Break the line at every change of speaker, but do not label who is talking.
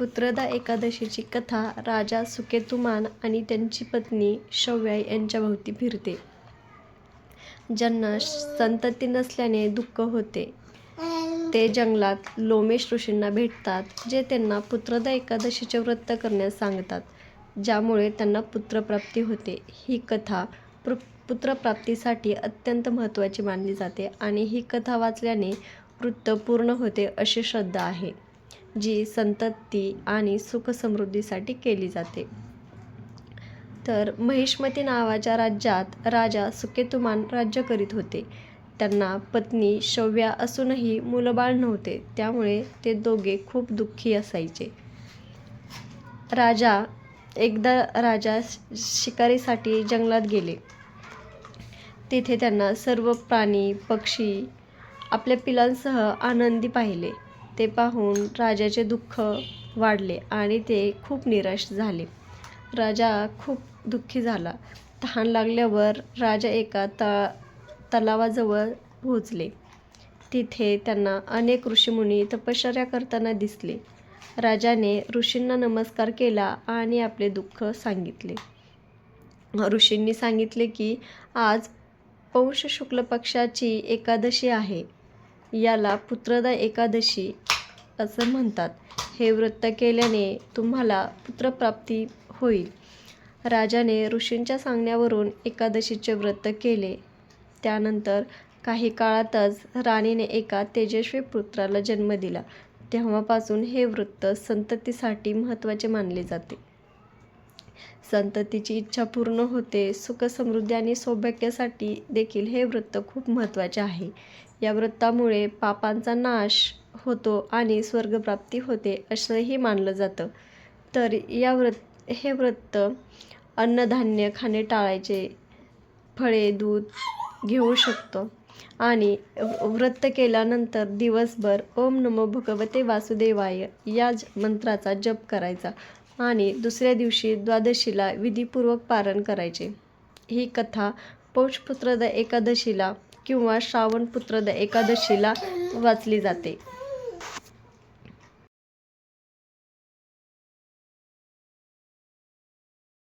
पुत्रदा एकादशीची कथा राजा सुकेतुमान आणि त्यांची पत्नी शव्या यांच्याभोवती फिरते. ज्यांना संतती नसल्याने दुःख होते, ते जंगलात लोमेश ऋषींना भेटतात, जे त्यांना पुत्रदा एकादशीचे व्रत करण्यास सांगतात, ज्यामुळे त्यांना पुत्रप्राप्ती होते. ही कथा पुत्रप्राप्तीसाठी अत्यंत महत्त्वाची मानली जाते आणि ही कथा वाचल्याने वृत्त पूर्ण होते अशी श्रद्धा आहे, जी संतती आणि सुख-समृद्धीसाठी केली जाते. तर महिष्मती नावाच्या राज्यात राजा सुकेतुमान राज्य करीत होते. त्यांना पत्नी शव्या असूनही मुलबाळ नव्हते, त्यामुळे ते दोघे खूप दुःखी असायचे. राजा एकदा राजा शिकारीसाठी जंगलात गेले. तिथे त्यांना सर्व प्राणी, पक्षी आपल्या पिलांसह आनंदी पाहिले. ते पाहून राजाचे दुःख वाढले आणि ते खूप निराश झाले. राजा खूप दुःखी झाला. तहान लागल्यावर राजा एका तलावाजवळ पोहोचले. तिथे त्यांना अनेक ऋषीमुनी तपश्चर्या करताना दिसले. राजाने ऋषींना नमस्कार केला आणि आपले दुःख सांगितले. ऋषींनी सांगितले की आज पौष शुक्ल पक्षाची एकादशी आहे. याला पुत्रदा एकादशी असं म्हणतात. हे व्रत केल्याने तुम्हाला पुत्रप्राप्ती होईल. राजाने ऋषींच्या सांगण्यावरून एकादशीचे व्रत केले. त्यानंतर काही काळातच राणीने एका तेजस्वी पुत्राला जन्म दिला. तेव्हापासून हे व्रत संततीसाठी महत्त्वाचे मानले जाते. संततीची इच्छा पूर्ण होते. सुख-समृद्धी आणि सौभाग्यासाठी देखील हे व्रत खूप महत्त्वाचे आहे. या व्रतामुळे पापांचा नाश होतो आणि स्वर्गप्राप्ती होते असंही मानलं जातं. तर हे व्रत अन्नधान्य खाणे टाळायचे, फळे, दूध घेऊ शकतो आणि व्रत केल्यानंतर दिवसभर ओम नमो भगवते वासुदेवाय या मंत्राचा जप करायचा आणि दुसऱ्या दिवशी द्वादशीला विधीपूर्वक पारण करायचे. ही कथा पौषपुत्रद एकादशीला किंवा श्रावणपुत्रद एकादशीला वाचली जाते.